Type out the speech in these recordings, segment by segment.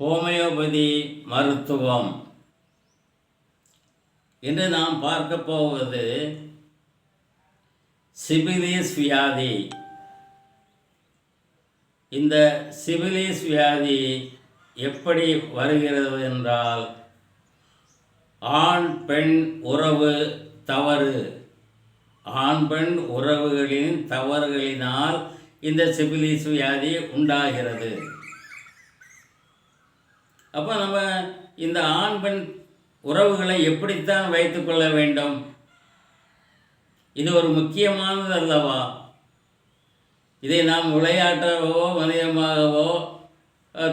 Homeopathy மருத்துவம். இன்று நாம் பார்க்க போவது சிபிலிஸ் வியாதி. இந்த சிபிலிஸ் வியாதி எப்படி வருகிறது என்றால் ஆண் பெண் உறவு தவறு. ஆண் பெண் உறவுகளின் தவறுகளினால் இந்த சிபிலிஸ் வியாதி உண்டாகிறது. அப்போ நம்ம இந்த ஆண் பெண் உறவுகளை எப்படித்தான் வைத்துக்கொள்ள வேண்டும்? இது ஒரு முக்கியமானது அல்லவா? இதை நாம் விளையாட்டவோ மனிதமாகவோ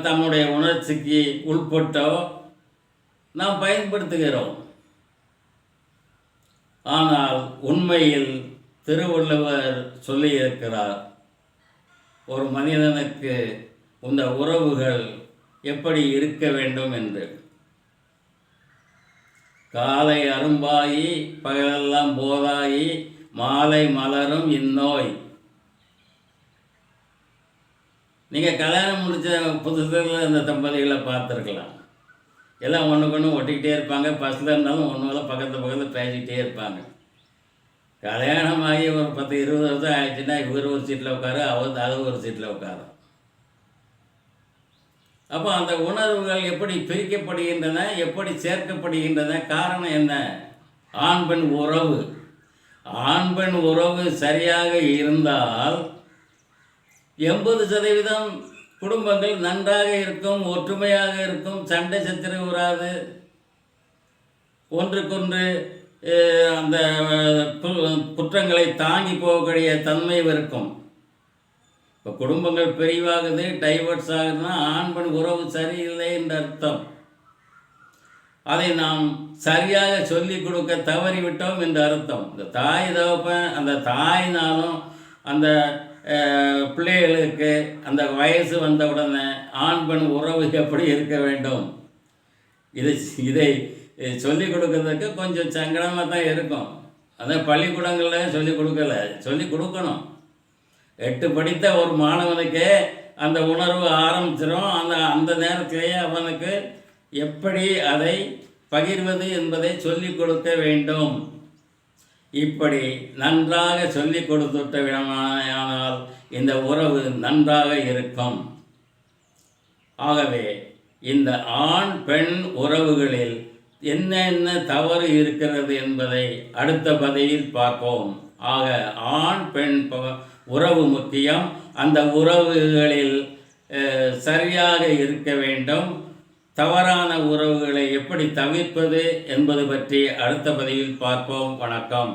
தம்முடைய உணர்ச்சிக்கு உட்பட்டோ நாம் பயன்படுத்துகிறோம். ஆனால் உண்மையில் திருவள்ளுவர் சொல்லியிருக்கிறார் ஒரு மனிதனுக்கு இந்த உறவுகள் எப்படி இருக்க வேண்டும் என்று. காலை அரும்பாயி பகலெல்லாம் போதாயி மாலை மலரும் இந்நோய். நீங்கள் கல்யாணம் முடித்த புதுசில் இந்த தம்பதிகளை பார்த்துருக்கலாம். எல்லாம் ஒன்றுக்கு ஒன்று ஒட்டிக்கிட்டே இருப்பாங்க. பஸ்ஸில் இருந்தாலும் ஒன்று பக்கத்து பக்கத்தில் பேசிக்கிட்டே இருப்பாங்க. கல்யாணம் ஆகி ஒரு பத்து இருபது வருஷம் ஆயிடுச்சுன்னா இவர் ஒரு சீட்டில் உட்காரு அவர் அது ஒரு சீட்டில் உட்காரும். அப்போ அந்த உணர்வுகள் எப்படி பிரிக்கப்படுகின்றன எப்படி சேர்க்கப்படுகின்றன? காரணம் என்ன? ஆண் பெண் உறவு. ஆண் பெண் உறவு சரியாக இருந்தால் எண்பது சதவீதம் குடும்பங்கள் நன்றாக இருக்கும் ஒற்றுமையாக இருக்கும் சண்டை சச்சரவு வராது. ஒன்றுக்கொன்று அந்த குற்றங்களை தாங்கி போகக்கூடிய தன்மை இருக்கும். இப்போ குடும்பங்கள் பிரிவாகுது டைவர்ஸ் ஆகுதுன்னா ஆண் பெண் உறவு சரியில்லை என்ற அர்த்தம். அதை நாம் சரியாக சொல்லிக் கொடுக்க தவறிவிட்டோம் என்று அர்த்தம். இந்த தாய் தகப்பன் அந்த தாய்னாலும் அந்த பிள்ளைகளுக்கு அந்த வயசு வந்த உடனே ஆண் பெண் உறவு எப்படி இருக்க வேண்டும்? இதை இதை சொல்லிக் கொடுக்கறதுக்கு கொஞ்சம் சங்கடமாக தான் இருக்கும். அதான் பள்ளிக்கூடங்களில் சொல்லிக் கொடுக்கல. சொல்லிக் கொடுக்கணும். எட்டு படித்த ஒரு மாணவனுக்கு அந்த உணர்வு ஆரம்பிச்சிடும் அந்த அந்த நேரத்திலேயே அவனுக்கு எப்படி அதை பகிர்வது என்பதை சொல்லிக் கொடுக்க வேண்டும். இப்படி நன்றாக சொல்லிக் கொடுத்துட்ட விடமானால் இந்த உறவு நன்றாக இருக்கும். ஆகவே இந்த ஆண் பெண் உறவுகளில் என்னென்ன தவறு இருக்கிறது என்பதை அடுத்த பதவியில் பார்ப்போம். ஆக ஆண் பெண் உறவு முக்கியம். அந்த உறவுகளில் சரியாக இருக்க வேண்டும். தவறான உறவுகளை எப்படி தவிர்ப்பது என்பது பற்றி அடுத்த பதிவில் பார்ப்போம். வணக்கம்.